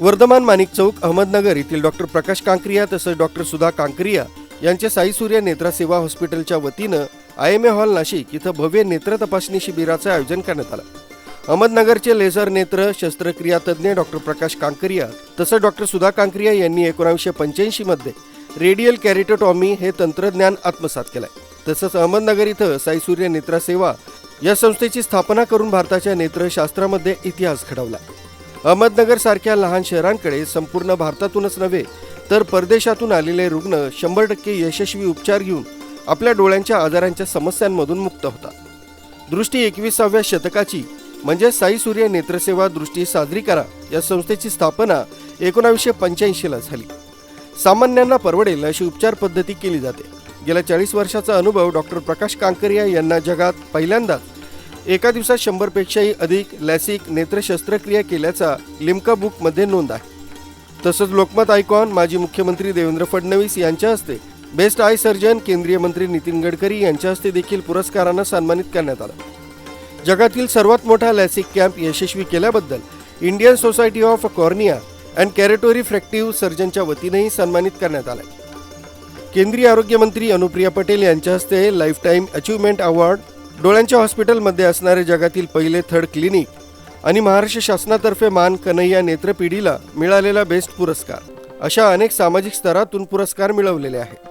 वर्धमान माणिक चौक अहमदनगर येथील डॉक्टर प्रकाश कांक्रिया तसंच डॉक्टर सुधा कांक्रिया यांच्या साई सूर्य नेत्रा सेवा हॉस्पिटलच्या वतीनं I M A hall Nashik इथं भव्य नेत्र तपासणी शिबिराचं आयोजन करण्यात आलं. अहमदनगरचे लेझर नेत्र शस्त्रक्रिया तज्ज्ञ डॉक्टर प्रकाश कांकरिया तसंच डॉक्टर सुधा कांकरिया यांनी एकोणावीसशे पंच्याऐंशीमध्ये रेडियल कॅरिटोटॉमी हे तंत्रज्ञान आत्मसात केलंय. तसंच अहमदनगर इथं साई सूर्य नेत्रा सेवा या संस्थेची स्थापना करून भारताच्या नेत्रशास्त्रामध्ये इतिहास घडवला अहमदनगर सारख्या लहान शहरांकडे संपूर्ण भारतातूनच नव्हे तर परदेशातून आलेले रुग्ण शंभर टक्के यशस्वी उपचार घेऊन आपल्या डोळ्यांच्या आजारांच्या समस्यांमधून मुक्त होतात. दृष्टी एकविसाव्या शतकाची म्हणजे साई सूर्य नेत्रसेवा दृष्टी साजरी करा या संस्थेची स्थापना एकोणावीसशे पंच्याऐंशीला झाली. सामान्यांना परवडेल अशी उपचार पद्धती केली जाते. गेल्या चाळीस वर्षाचा अनुभव डॉक्टर प्रकाश कांकरिया यांना जगात पहिल्यांदाच एका दिवसात शंभरपेक्षाही अधिक लॅसिक नेत्र शस्त्रक्रिया केल्याचा लिम्का बुकमध्ये नोंद आहे. तसंच लोकमत आयकॉन माजी मुख्यमंत्री देवेंद्र फडणवीस यांच्या हस्ते बेस्ट आय सर्जन केंद्रीय मंत्री नितीन गडकरी यांच्या हस्ते देखील पुरस्कारानं सन्मानित करण्यात आलं. जगातील सर्वात मोठा लॅसिक कॅम्प यशस्वी केल्याबद्दल Indian society of cornea and keratorefractive सर्जनच्या वतीनेही सन्मानित करण्यात आलं केंद्रीय आरोग्यमंत्री अनुप्रिया पटेल यांच्या हस्ते लाईफटाईम अचिव्हमेंट अवॉर्ड डोळ्यांच्या हॉस्पिटलमध्ये असणारे जगातील पहिले थर्ड क्लिनिक आणि महाराष्ट्र शासनातर्फे मान कन्हैया नेत्रपिढीला मिळालेला बेस्ट पुरस्कार. अशा अनेक सामाजिक स्तरातून पुरस्कार मिळवलेले आहेत.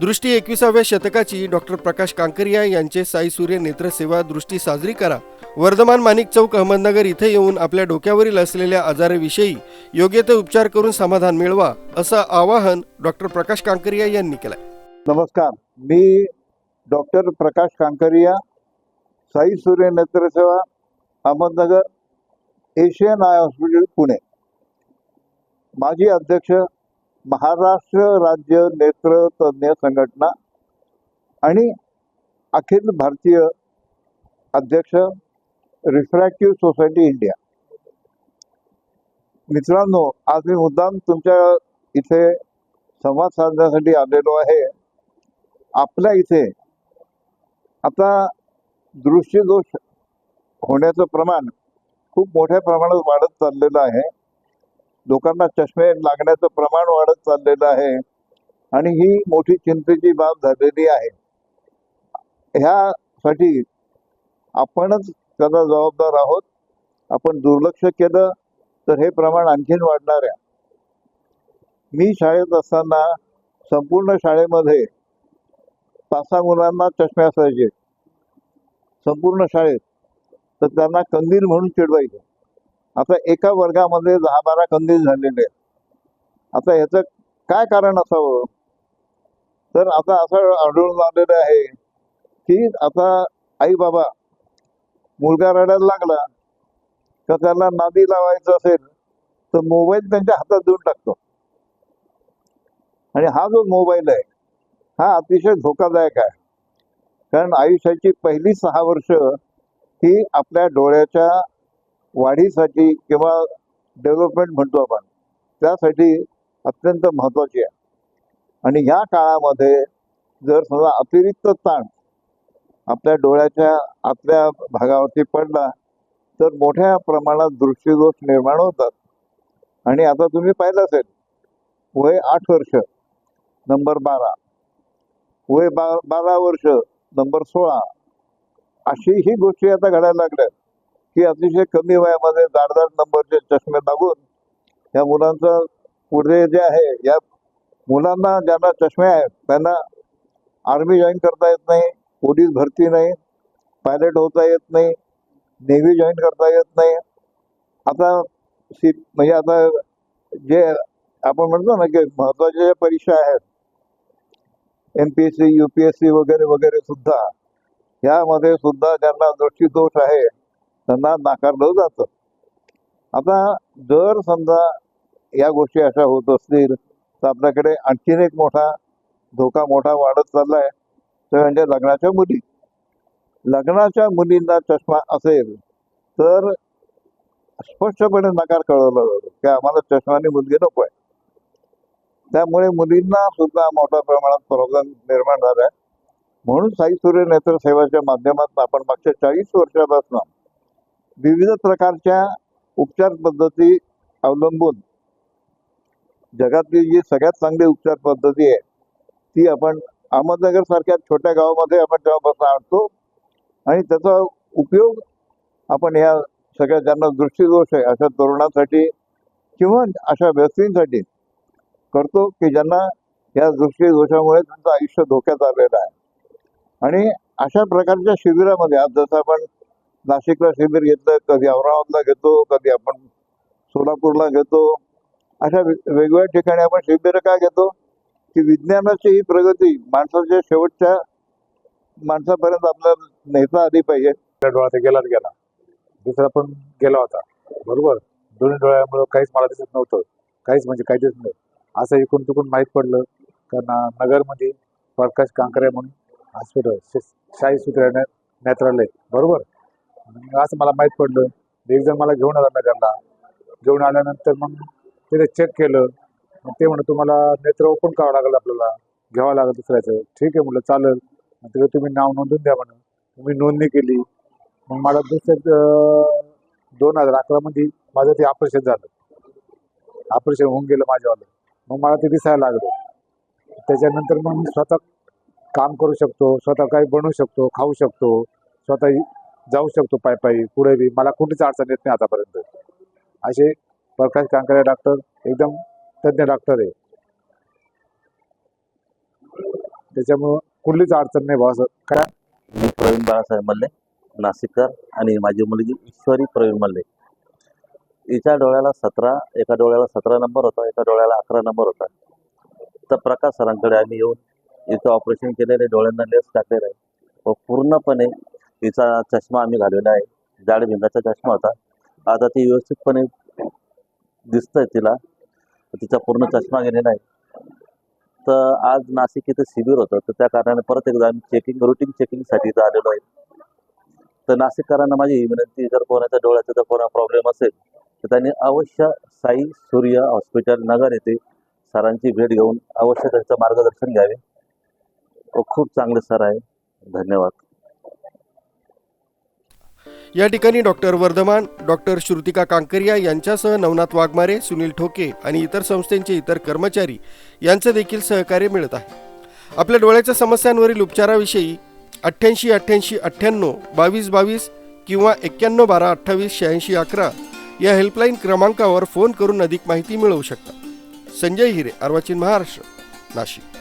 दृष्टी एकविसाव्या शतकाची डॉक्टर प्रकाश कांकरिया यांचे साई सूर्य नेत्रसेवा दृष्टी साजरी करा. वर्धमान माणिक चौक अहमदनगर इथे येऊन आपल्या डोक्यावरील असलेल्या आजाराविषयी योग्य ते उपचार करून समाधान मिळवा असं आवाहन डॉक्टर प्रकाश कांकरिया यांनी केलं नमस्कार. मी doctor Prakash Kankaria Sai Surya Netraseva Ahmednagar Asian eye hospital Pune. माजी अध्यक्ष महाराष्ट्र राज्य नेत्र तज्ज्ञ संघटना आणि अखिल भारतीय अध्यक्ष रिफ्रॅक्टिव्ह सोसायटी इंडिया. मित्रांनो आज मी मुद्दाम तुमच्या इथे संवाद साधण्यासाठी आलेलो आहे. आपल्या इथे आता दृष्टीदोष होण्याचं प्रमाण खूप मोठ्या प्रमाणात वाढत चाललेलं आहे. लोकांना चष्मे लागण्याचं प्रमाण वाढत चाललेलं आहे आणि ही मोठी चिंतेची बाब झालेली आहे. ह्यासाठी आपणच त्याला जबाबदार आहोत. आपण दुर्लक्ष केलं तर हे प्रमाण आणखीन वाढणार आहे. मी शाळेत असताना संपूर्ण शाळेमध्ये पाच सहा मुलांना चष्मे असायचे. संपूर्ण शाळेत. तर त्यांना कंदील म्हणून चिडवायचे. आता एका वर्गामध्ये दहा बारा कंदील झालेले आहेत. आता ह्याचं काय कारण असावं? तर आता असं आढळून आलेलं आहे की आता आई बाबा मुलगा रडायला लागला का त्याला नादी लावायचं असेल तर मोबाईल त्यांच्या हातात देऊन टाकतो. आणि हा जो मोबाईल आहे हा अतिशय धोकादायक आहे. कारण आयुष्याची पहिली सहा वर्ष ही आपल्या डोळ्याच्या वाढीसाठी किंवा डेव्हलपमेंट म्हणतो आपण त्यासाठी अत्यंत महत्वाची आहे. आणि ह्या काळामध्ये जर समजा अतिरिक्त ताण आपल्या डोळ्याच्या आतल्या भागावरती पडला तर मोठ्या प्रमाणात दृष्टीदोष निर्माण होतात. आणि आता तुम्ही पाहिलं असेल वय आठ वर्ष नंबर बारा. वय बा बारा वर्ष नंबर सोळा. अशी ही गोष्टी आता घडायला लागल्यात की अतिशय कमी वयामध्ये दारदार नंबरचे चष्मे लागून या मुलांचं पुढे जे आहे या मुलांना ज्यांना चष्मे आहेत त्यांना आर्मी जॉईन करता येत नाही पोलीस भरती नाही पायलट होता येत नाही नेव्ही जॉईन करता येत नाही. आता सी म्हणजे आता जे आपण म्हणतो ना की महत्त्वाच्या ज्या परीक्षा आहेत M P S C U P S C वगैरे वगैरे सुद्धा. यामध्ये सुद्धा ज्यांना दृष्टीदोष आहे त्यांना नाकारलं जातं. आता जर समजा या गोष्टी अशा होत असतील तर आपल्याकडे आणखीन एक मोठा धोका मोठा वाढत चाललाय. ते म्हणजे लग्नाच्या मुली. लग्नाच्या मुलींना चष्मा असेल तर स्पष्टपणे नकार कळवला जातो. की आम्हाला चष्माने मुलगी नको आहे. त्यामुळे मुलींना सुद्धा मोठ्या प्रमाणात प्रॉब्लेम निर्माण झाला आहे. म्हणून साई सूर्य नेत्र सेवाच्या माध्यमातून आपण मागच्या चाळीस वर्षापासून विविध प्रकारच्या उपचार पद्धती अवलंबून जगातली जी सगळ्यात चांगली उपचार पद्धती आहे ती आपण अहमदनगर सारख्या छोट्या गावामध्ये आपण तेव्हापासून आणतो आणि त्याचा उपयोग आपण या सगळ्या ज्यांना दृष्टीदोष आहे अशा तरुणांसाठी किंवा अशा व्यक्तींसाठी करतो की ज्यांना या दृष्टीदोषामुळे त्यांचं आयुष्य धोक्यात आलेलं आहे. आणि अशा प्रकारच्या शिबिरामध्ये आज जसं आपण नाशिकला शिबिर घेतलं कधी औरंगाबादला घेतो कधी आपण सोलापूरला घेतो अशा वेगवेगळ्या ठिकाणी आपण शिबिर का घेतो? की विज्ञानाची ही प्रगती माणसाच्या शेवटच्या माणसापर्यंत आपल्याला नेता आली पाहिजे. त्या डोळ्यात गेलाच गेला. दुसरा पण गेला होता. बरोबर? दोन्ही डोळ्यामुळे काहीच मला दिसत नव्हतं. काहीच म्हणजे काही दिसत नव्हतं. असं इकडून तिकडून माहीत पडलं. का ना नगरमध्ये प्रकाश कांकरे म्हणून हॉस्पिटल शाही सूत्र नेत्रालय. बरोबर? असं मला माहीत पडलं. एक जण मला घेऊन आला नगरला. घेऊन आल्यानंतर मग तिथे चेक केलं. मग ते म्हणत तुम्हाला नेत्र ओपन करावं लागेल आपल्याला. घ्यावं लागेल दुसऱ्याचं. ठीक आहे. म्हटलं चालेल. मग तुम्ही नाव नोंदून द्या म्हणून मी नोंदणी केली. मग मला दुसऱ्या दोन हजार अकरामध्ये माझं ते ऑपरेशन झालं. ऑपरेशन होऊन गेलं माझ्यावालं. मग मला ते दिसायला लागलं. त्याच्यानंतर मग मी स्वतः काम करू शकतो स्वतः काही बनवू शकतो खाऊ शकतो स्वतः जाऊ शकतो पायी पायी पुढे बी. मला कुठलीच अडचण येत नाही आतापर्यंत. असे प्रकाश कांकरे डॉक्टर एकदम तज्ज्ञ डॉक्टर आहे. त्याच्यामुळं कुठलीच अडचण नाही भाऊ असं. काय मी प्रवीण बाळासाहेब मल्ले नाशिककर आणि माझी मुलगी ईश्वरी प्रवीण मल्ले. हिच्या डोळ्याला सतरा एका डोळ्याला सतरा नंबर होता एका डोळ्याला अकरा नंबर होता. तर प्रकाश सरांकडे आम्ही येऊन इथं ऑपरेशन केलेले डोळ्यांना लेस टाकलेलं आहे. व पूर्णपणे तिचा चष्मा आम्ही घालवला आहे. जाड भिंगाचा चष्मा होता. आता ती व्यवस्थितपणे दिसतंय तिला. तिचा पूर्ण चष्मा गेलेला आहे. तर आज नाशिक इथं शिबिर होतं. तर त्या कारणाने परत एकदा आम्ही चेकिंग रुटीन चेकिंगसाठी इथं आलेलो आहे. तर नाशिककरांना माझी विनंती जर कोणाच्या डोळ्याचा जर कोणा प्रॉब्लेम असेल तर त्यांनी अवश्य साई सूर्य हॉस्पिटल नगर येथे सरांची भेट घेऊन अवश्य त्यांचं मार्गदर्शन घ्यावे. व खूप चांगले सर आहे. धन्यवाद. या ठिकाणी डॉक्टर वर्धमान डॉक्टर श्रुतिका कांकरिया यांच्यासह नवनाथ वाघमारे सुनील ठोके आणि इतर संस्थेचे इतर कर्मचारी यांचं देखील सहकार्य मिळत आहे. आपल्या डोळ्याच्या समस्यांवरील उपचाराविषयी अठ्ठ्याऐंशी अठ्ठ्याऐंशी अठ्ठ्याण्णव बावीस बावीस किंवा एक्क्याण्णव बारा अठ्ठावीस शहाऐंशी अकरा या हेल्पलाईन क्रमांकावर फोन करून अधिक माहिती मिळवू शकता. संजय हिरे अर्वाचीन महाराष्ट्र नाशिक.